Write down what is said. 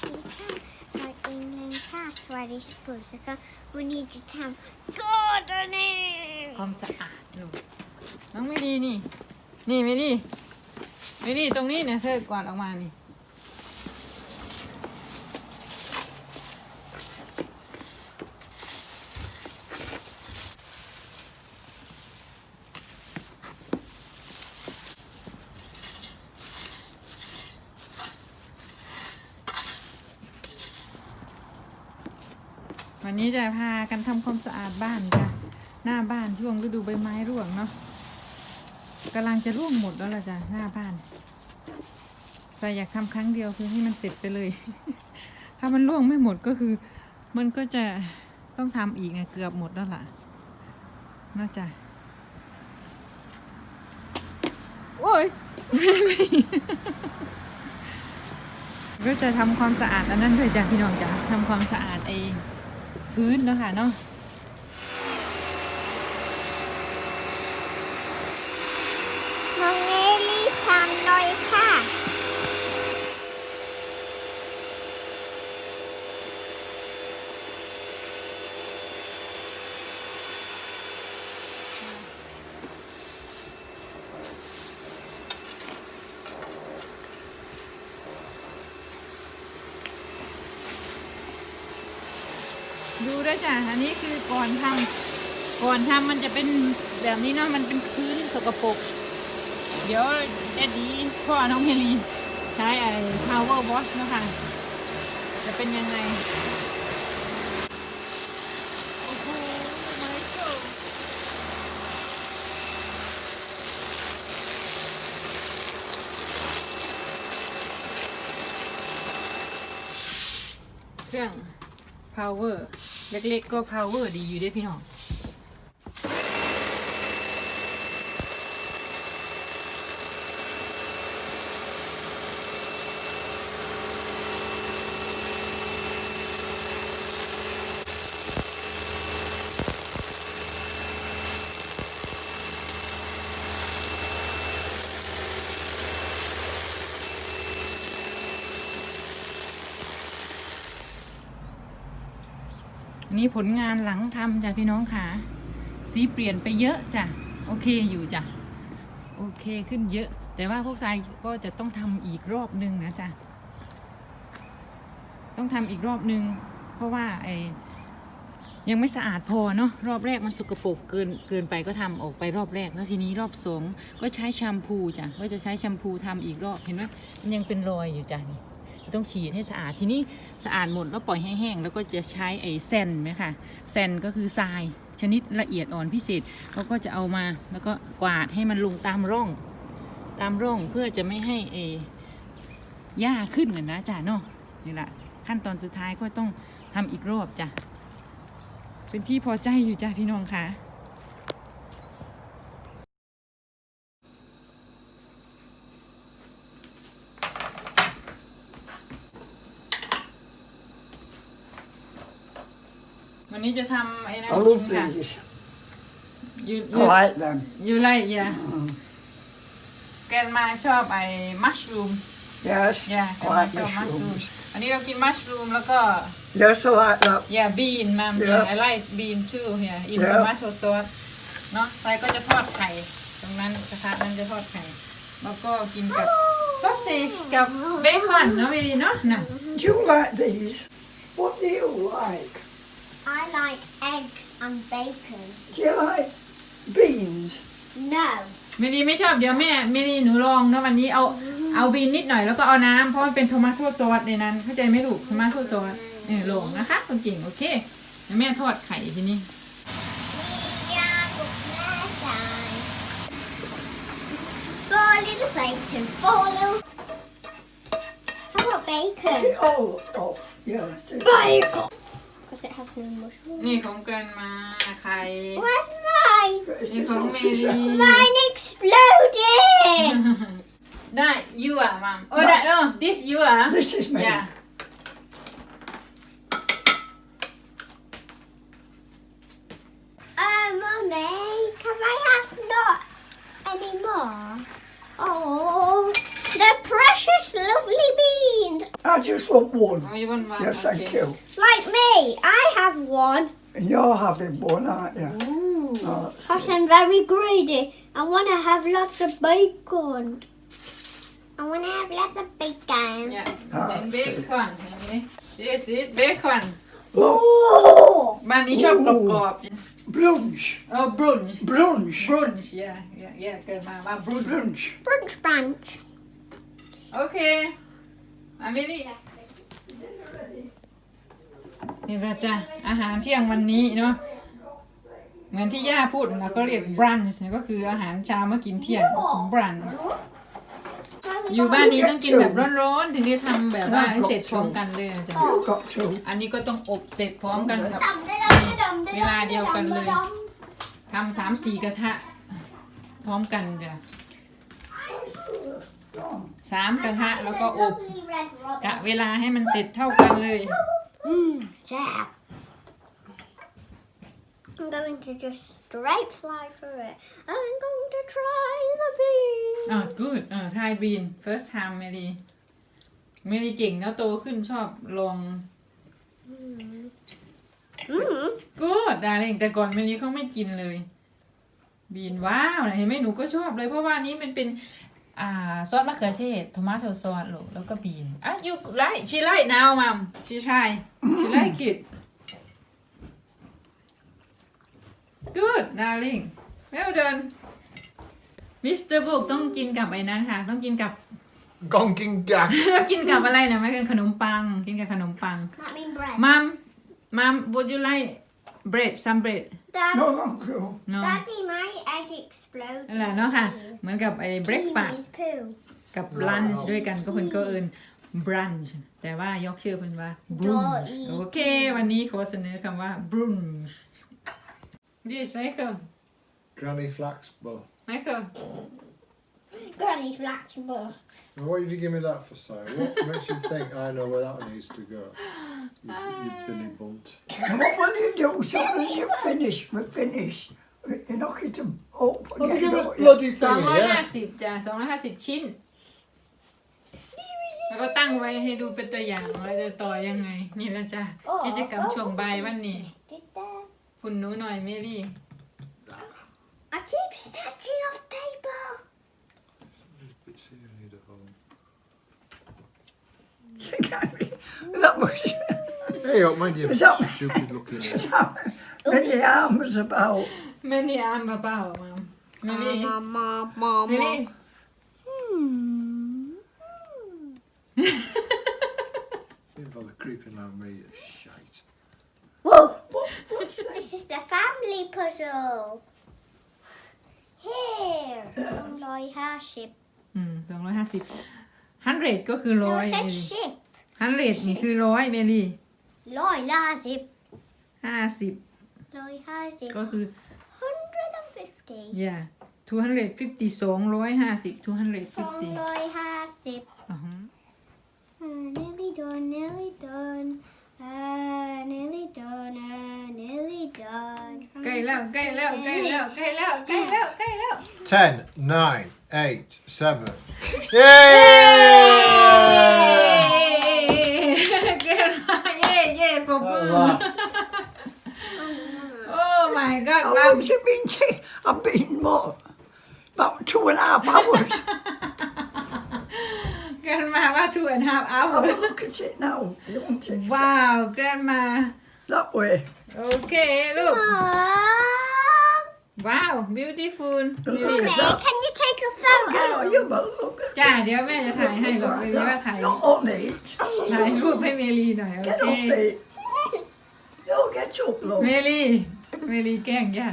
kan like England cat Swedish pussyka we need to town gardening ความสะอาดลูกน้องไม่ดีนี่ นี่ไม่ดีไม่ดีตรงนี้เนี่ยเธอกวาดออกมานี่ วันนี้จะพากันทำความสะอาดบ้านจ้ะหน้าบ้านช่วงฤดูใบไม้ร่วงเนาะกำลังจะร่วงหมดแล้วล่ะจ้ะหน้าบ้าน แต่อยากทำครั้งเดียวคือให้มันเสร็จไปเลย ถ้ามันร่วงไม่หมดก็คือ มันก็จะต้องทำอีกไงเกือบหมดแล้วล่ะน่าจะโอ้ยก็จะทำความสะอาดอันนั้นเลยจ้ะพี่น้องจ้ะทำความสะอาดไอ้ พื้นเนาะคะเนาะ น้องเอลี่ทำหน่อยค่ะ ดูด้วยจ้ะ อันนี้คือก่อนทำก่อนทำมันจะเป็นแบบนี้เนาะ มันเป็นพื้นสกปรก เดี๋ยวแอดดีพ่อน้องเฮลีใช้ไอ้ power wash นะคะ จะเป็นยังไงโอ้โห my god เครื่อง power เล็กๆก็ power ดีอยู่ด้วยพี่น้อง นนี้ผลงานหลังทำจ้ะพี่น้องค่ะ สีเปลี่ยนไปเยอะจ้ะ โอเคอยู่จ้ะ โอเคขึ้นเยอะ แต่ว่าพวกทรายก็จะต้องทำอีกรอบนึงนะจ้ะ ต้องทำอีกรอบนึง เพราะว่าไอยังไม่สะอาดพอเนาะรอบแรกมันสกปรกเกินเกินไปก็ทำออกไปรอบแรก แล้วทีนี้รอบสองก็ใช้แชมพูจ้ะก็จะใช้แชมพูทำอีกรอบเห็นไหมมันยังเป็นรอยอยู่จ้ะนี่ ต้องฉีดให้สะอาด ทีนี้สะอาดหมดแล้วปล่อยให้แห้งแล้วก็จะใช้ไอ้แซนไหมคะแซนก็คือทรายชนิดละเอียดอ่อนพิเศษเราก็จะเอามาแล้วก็กวาดให้มันลงตามร่อง ตามร่องเพื่อจะไม่ให้เอหญ้าขึ้นนะนะจ้ะเนาะนี่แหละขั้นตอนสุดท้ายก็ต้องทำอีกรอบจ้ะเป็นที่พอใจอยู่จ้ะพี่น้องค่ะ วันนี้จะทำไอ้นั่น I กิน love ค่ะ these. ยู I like them. ยูไรยาแกนมาชอบไอ้มัชรูม Yes, ยา I แกนมา like ชอบมัชรูม mushrooms. อันนี้เรากินมัชรูมแล้วก็ Yes, I like that. ยาบีนมัม Yeah. ไอไลท์บีนชื่อเฮียอิน Yeah. ทมาโตซอสเนาะไปก็จะทอดไข่ ตรงนั้นกระทะนั้นจะทอดไข่ แล้วก็กินกับซอสเซจกับเบคอนเนาะไม่ดีเนาะน่ะ Do you like these? What do you like? I like eggs and bacon Do you like beans? no ไม่ดีไม่ชอบเดี๋ยวแม่ไม่ดีหนูลองนะวันนี้เอาเอาบีนนิดหน่อยแล้วก็เอาน้ำเพราะมันเป็นโทมัโตซอสในนั้น เข้าใจไหมลูกโทมัโตซอสเออลงนะคะคนเก่งโอเคเดี๋ยวแม่ทอดไข่ทีนี้ Yeah, but last time. Four little plates and four little. How about Is bacon? it all off? Yeah. it is. Bacon! Because it has no mushroom. นี่ของกันมาไข่ Where's mine? It's You just call off, me- is it? Mine exploded! ได้ you อ่ะมัมโอ้ได้เออ this you อ่ะ This is me. yeah Uh, Mummy, can I have not any more? Oh, the precious lovely beans. I just want one. เอาอยู่บนวาง Yes, โอ thank เค you. Like me, I have one. And you're having one, aren't you? Ooh. Oh, that's Because good. I'm very greedy. I want to have lots of bacon. I want to have lots of bacon. Yeah, Ah, then see. bacon อย่างนี้ This is bacon Look, Oh! บ้านนี้ชอบกรอบๆ brunch. เออ brunch Brunch. brunch yeah yeah yeah เกิดมาว่า brunch Brunch. Brunch brunch. โอเค มาไม่นี่นี่ละจ้ะอาหารเที่ยงวันนี้เนาะเหมือนที่ย่าพูดนะเขาเรียก brunch เนี่ยก็คืออาหารเช้ามากินเที่ยง brunch อยู่บ้านนี้ต้องกินแบบร้อนๆ ถึงได้ทำแบบว่าให้เสร็จพร้อมกันเลยอะจ้ะ You've got to. อันนี้ก็ต้องอบเสร็จพร้อมกันกับ เวลาเดียวกันเลย ทำสามสี่กระทะ พร้อมกันจ้ะ สามกระทะแล้วก็อบกะเวลาให้มันเสร็จเท่ากันเลย Mmm, Jack. I'm going to just straight fly through it. And I'm going to try the bean. อ่า good อ่าทายบีน first time เมลีเมลีเก่งแล้วโตขึ้นชอบลอง Mmm. good ดาเองแต่ก่อนเมลีเขาไม่กินเลย บีนว้าวเห็นไหมหนูก็ชอบเลยเพราะว่านี้มันเป็น อ่าซอสมะเขือเทศทมาโตซอสลูกแล้วก็บีนอะ you like she like now mom she try she like it good darling well done Mr. Book ต้องกินกับไอ้นั้นค่ะ ต้องกินกับ Gonking gag. แล้วกินกับอะไรนะไม่กินขนมปัง กินกับขนมปัง That mean bread. มัมมัม would you like bread some bread Dad, No, thank you. no Daddy, my egg exploded. นั่นแหละเนาะค่ะ เหมือนกับไอ้ breakfast Kiwi's poo. กับ lunch ด้วยกันก็เพิ่นก็เอิน brunch แต่ว่ายกชื่อเพิ่นว่า brunch โอเค วันนี้ขอเสนอคำว่า brunch this Michael Granny Flax Buff. Michael Granny's black buff. Now, what did you give me that for, Si? What makes you think I know where that one needs to go? You, you Billy Bunt. And what will you do as soon as you finish? We're finished. You knock it up. Well, they again, give us don't you? bloody สอง thing, ร้อยห้า yeah? สิบจ้ะสองร้อยห้าสิบชิ้น แล้วก็ตั้งไว้ให้ดูเป็นตัวอย่างว่าจะต่อยังไง นี่แหละจ้ะกิจกรรมช่วงบ่ายวันนี้ Did that? คุณหนูหน่อยเมลี่ I keep snatching off paper. Bits here I need at home. that was Hey, up, mind you, Is that- stupid looking. is that many arms about. แม่นี่อามเปล่าๆมาเมลี่ Mama, เมลี่ Seems like they're creeping around me, you shite. Whoa! What's this? This is the family puzzle. Here. Loy ship. อืมสองร้อยห้าสิบ hundred ก็คือ No, ร้อย I เม said ลี่ ship. Hundred นี่คือร้อยเมลี่ Loy ship. ห้าสิบ Loy ship. ก็คือ 150. yeah two hundred fifty สองร้อยห้าสิบ two hundred fifty Loy ship. อ่าฮะ Uh, nearly done, nearly done. Uh, nearly done, uh, nearly done. ใกล้แล้วใกล้แล้วใกล้แล้วใกล้แล้วใกล้แล้วใกล้แล้ว Ten, nine, eight, seven. Yay! เย้เกินมาเย้เย้ ปรบมือ At last. โอ้ my god How มัม long's it been taking? I've been more. About two and a half hours. เกินมาว่า two and a half hour Have a look at it now. You want it? ว้าว เกินมา That way. โอเคลูก Mom! ว้าว beautiful Look really at that. Can you take a You know, photo? you better look at จ้า เดี๋ยวแม่จะถ่ายให้ลูก it เม like ลีว่า that. ถ่าย Not on it. ถ่ายรูปให้เมลีหน่อย โอ Get เค off it. No, get up, เม look. ลีเมลีแกล้งย่า